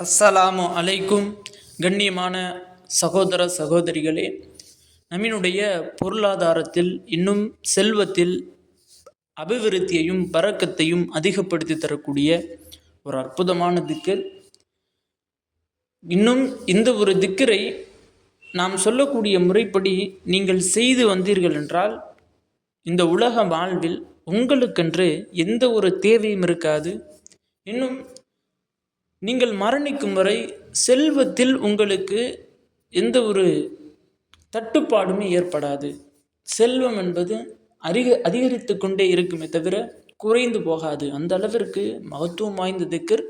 அஸ்ஸலாமு அலைக்கும். கண்ணியமான சகோதர சகோதரிகளே நம்மினுடைய பொருளாதாரத்தில் இன்னும் செல்வத்தில் அபிவிருத்தியையும் பறக்கத்தையும் அதிகப்படுத்தி தரக்கூடிய ஒரு அற்புதமான திக்கர் இன்னும் இந்த ஒரு திக்கரை நாம் சொல்லக்கூடிய முறைப்படி நீங்கள் செய்து வந்தீர்கள் என்றால் இந்த உலக வாழ்வில் உங்களுக்கென்று எந்த ஒரு தேவையும் இருக்காது. இன்னும் நீங்கள் மரணிக்கும் வரை செல்வத்தில் உங்களுக்கு எந்த ஒரு தட்டுப்பாடுமே ஏற்படாது. செல்வம் என்பது அதிக அதிகரித்து கொண்டே இருக்குமே தவிர குறைந்து போகாது. அந்த அளவிற்கு மகத்துவம் வாய்ந்த திக்கர்.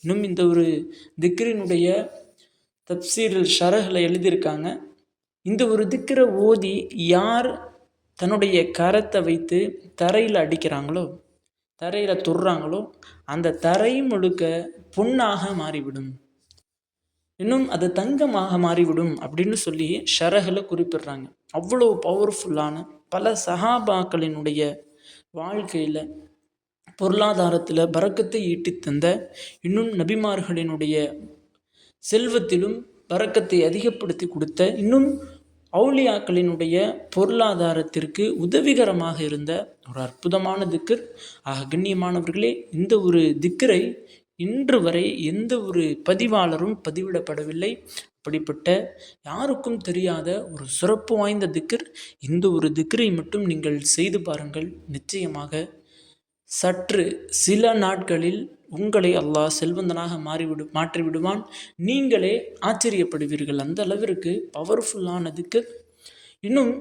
இன்னும் இந்த ஒரு திக்கரினுடைய தப்சீரில் ஷரகளை எழுதியிருக்காங்க. இந்த ஒரு திக்கரை ஓதி யார் தன்னுடைய கரத்தை வைத்து தரையில் அடிக்கிறாங்களோ தரையில் தொடுறாங்களோ அந்த தரையும் முழுக்க பொன்னாக மாறிவிடும். இன்னும் அது தங்கமாக மாறிவிடும் அப்படின்னு சொல்லி ஷரகில் குறிப்பிடுறாங்க. அவ்வளோ பவர்ஃபுல்லான பல சஹாபாக்களினுடைய வாழ்க்கையில் பொருளாதாரத்தில் பறக்கத்தை ஈட்டி தந்த இன்னும் நபிமார்களினுடைய செல்வத்திலும் பறக்கத்தை அதிகப்படுத்தி கொடுத்த இன்னும் அவுளியாக்களினுடைய பொருளாதாரத்திற்கு உதவிகரமாக இருந்த ஒரு அற்புதமான திக்கர். ஆக கண்ணியமானவர்களே இந்த ஒரு திக்கரை இன்று வரை எந்த ஒரு பதிவாளரும் பதிவிடப்படவில்லை. அப்படிப்பட்ட யாருக்கும் தெரியாத ஒரு சிறப்பு வாய்ந்த திக்கர். இந்த ஒரு திக்கரை மட்டும் நீங்கள் செய்து பாருங்கள். நிச்சயமாக சற்று சில நாட்களில் உங்களை அல்லாஹ் செல்வந்தனாக மாறிவிடு மாற்றி விடுவான் நீங்களே ஆச்சரியப்படுவீர்கள். அந்த அளவிற்கு பவர்ஃபுல்லான திக்கர் இன்னும்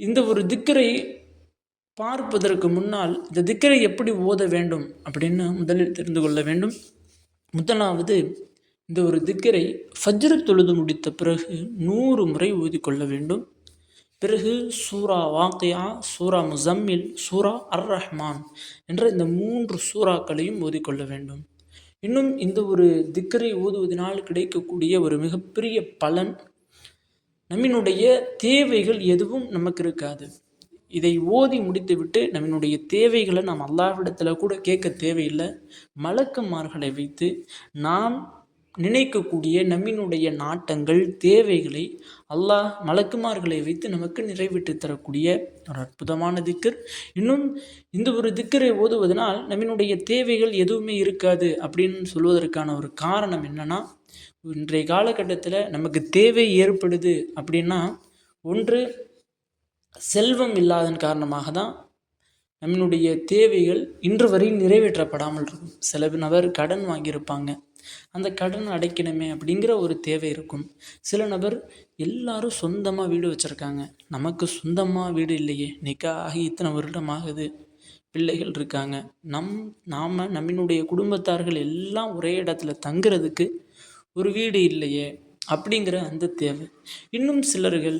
இந்த ஒரு திக்கரை பார்ப்பதற்கு முன்னால் இந்த திக்கரை எப்படி ஓத வேண்டும் அப்படின்னு முதலில் தெரிந்து கொள்ள வேண்டும். முதலாவது இந்த ஒரு திக்கரை ஃபஜ்ரு தொழுது முடித்த பிறகு நூறு முறை ஓதிக்கொள்ள வேண்டும். பிறகு சூரா வாக்கியா சூரா முசம்மில் சூரா அர் ரஹ்மான் என்ற இந்த மூன்று சூறாக்களையும் ஓதிக்கொள்ள வேண்டும். இன்னும் இந்த ஒரு திக்கரை ஓதுவதனால் கிடைக்கக்கூடிய ஒரு மிகப்பெரிய பலன் நம்மினுடைய தேவைகள் எதுவும் நமக்கு இருக்காது. இதை ஓதி முடித்துவிட்டு நம்மினுடைய தேவைகளை நாம் அல்லாவிடத்தில் கூட கேட்க தேவையில்லை. மலக்குமார்களை வைத்து நாம் நினைக்கக்கூடிய நம்மினுடைய நாட்டங்கள் தேவைகளை அல்லாஹ் மலக்குமார்களை வைத்து நமக்கு நிறைவேற்றி தரக்கூடிய ஒரு அற்புதமான திக்கர். இன்னும் இந்த ஒரு திக்கரை ஓதுவதனால் நம்மினுடைய தேவைகள் எதுவுமே இருக்காது அப்படின்னு சொல்வதற்கான ஒரு காரணம் என்னன்னா இன்றைய காலகட்டத்தில் நமக்கு தேவை ஏற்படுது அப்படின்னா ஒன்று செல்வம் இல்லாதன் காரணமாக தான் நம்மளுடைய தேவைகள் இன்று வரை நிறைவேற்றப்படாமல் இருக்கும். சில நபர் கடன் வாங்கியிருப்பாங்க. அந்த கடன் அடைக்கணுமே அப்படிங்கிற ஒரு தேவை இருக்கும். சில நபர் எல்லாரும் சொந்தமாக வீடு வச்சுருக்காங்க. நமக்கு சொந்தமாக வீடு இல்லையே. நிக்கா ஆகி இத்தனை வருடம் ஆகுது பிள்ளைகள் இருக்காங்க. நம் நாம் நம்மினுடைய குடும்பத்தார்கள் எல்லாம் ஒரே இடத்துல தங்குறதுக்கு ஒரு வீடு இல்லையே அப்படிங்கிற அந்த தேவை. இன்னும் சிலர்கள்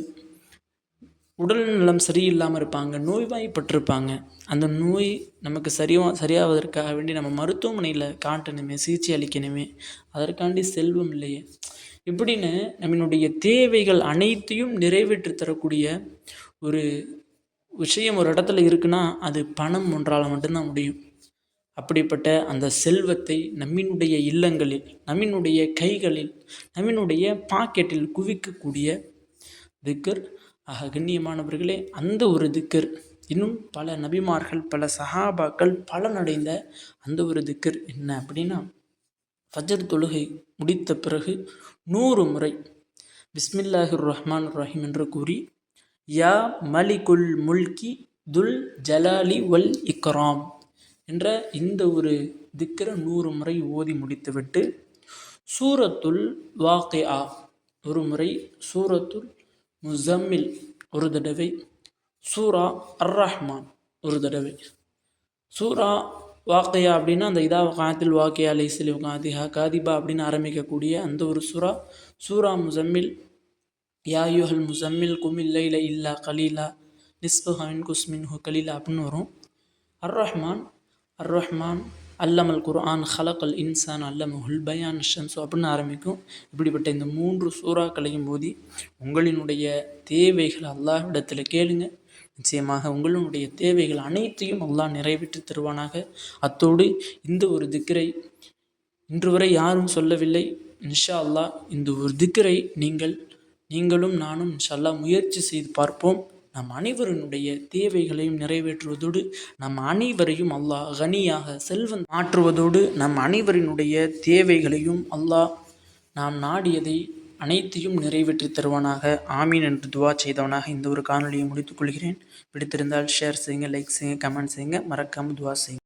உடல் நலம் சரியில்லாமல் இருப்பாங்க நோய்வாய்ப்பட்டிருப்பாங்க. அந்த நோய் நமக்கு சரியாக சரியாவதற்காக வேண்டி நம்ம மருத்துவமனையில் காட்டணுமே சிகிச்சை அளிக்கணுமே. அதற்காண்டி செல்வம் இல்லையே. இப்படின்னு நம்மளுடைய தேவைகள் அனைத்தையும் நிறைவேற்றி தரக்கூடிய ஒரு விஷயம் ஒரு இடத்துல இருக்குன்னா அது பணம் ஒன்றால் மட்டும்தான் முடியும். அப்படிப்பட்ட அந்த செல்வத்தை நம்மினுடைய இல்லங்களில் நம்மினுடைய கைகளில் நம்மினுடைய பாக்கெட்டில் குவிக்கக்கூடிய திக்கர் ஆக கண்ணியமானவர்களே அந்த ஒரு திக்கர் இன்னும் பல நபிமார்கள் பல சஹாபாக்கள் பலனடைந்த அந்த ஒரு திக்கர் என்ன அப்படின்னா ஃபஜர் தொழுகை முடித்த பிறகு நூறு முறை பிஸ்மில்லாஹிர் ரஹ்மான் ரஹீம் என்று கூறி யா மலிகுல் முல்கி துல் ஜலாலி வல் இக்ராம் என்ற இந்த ஒரு திக்கரை நூறு முறை ஓதி முடித்துவிட்டு சூரத்துல் வாக்கே ஆ ஒரு முறை சூரத்துல் முசம்மில் ஒரு தடவை சூரா அர் ரஹ்மான் ஒரு தடவை சூரா வாக்கையா அப்படின்னா அந்த இதா காத்தில் வாக்கையா லைசில் காதிஹா காதிபா அப்படின்னு ஆரம்பிக்கக்கூடிய அந்த ஒரு சூரா சூரா முசம்மில் யாயுஹல் முசம்மில் குமில் லைல இல்லா கலீலா நிஸ்பஹின் குஸ்மின் ஹு கலீலா அப்படின்னு வரும் அர் ரஹ்மான் அர் ரஹ்மான் அல்லமல் குர்ஆன் ஹலக்கல் இன்சான் அல்லமஹுல் பயான் ஷன்ஸோ அப்படின்னு ஆரம்பிக்கும். இப்படிப்பட்ட இந்த மூன்று சூறாக்களையும் போதி உங்களினுடைய தேவைகள் அல்லாஹ்விடத்தில் கேளுங்க. நிச்சயமாக உங்களுடைய தேவைகள் அனைத்தையும் அல்லாஹ் நிறைவேற்றி தருவானாக. அத்தோடு இந்த ஒரு திக்கரை இன்று வரை யாரும் சொல்லவில்லை. இன்ஷா அல்லாஹ் இந்த ஒரு திக்கரை நீங்கள் நீங்களும் நானும் இன்ஷா அல்லாஹ் முயற்சி செய்து பார்ப்போம். நம் அனைவரினுடைய தேவைகளையும் நிறைவேற்றுவதோடு நம் அனைவரையும் அல்லாஹ் கனியாக செல்வம் மாற்றுவதோடு நம் அனைவரினுடைய தேவைகளையும் அல்லாஹ் நாம் நாடியதை அனைத்தையும் நிறைவேற்றி தருவானாக. ஆமீன் என்று துவா செய்தவனாக இந்த ஒரு காணொலியை முடித்துக் கொள்கிறேன். பிடித்திருந்தால் ஷேர் செய்யுங்க லைக் செய்யுங்க கமெண்ட் செய்யுங்க. மறக்காமல் துவா செய்யுங்க.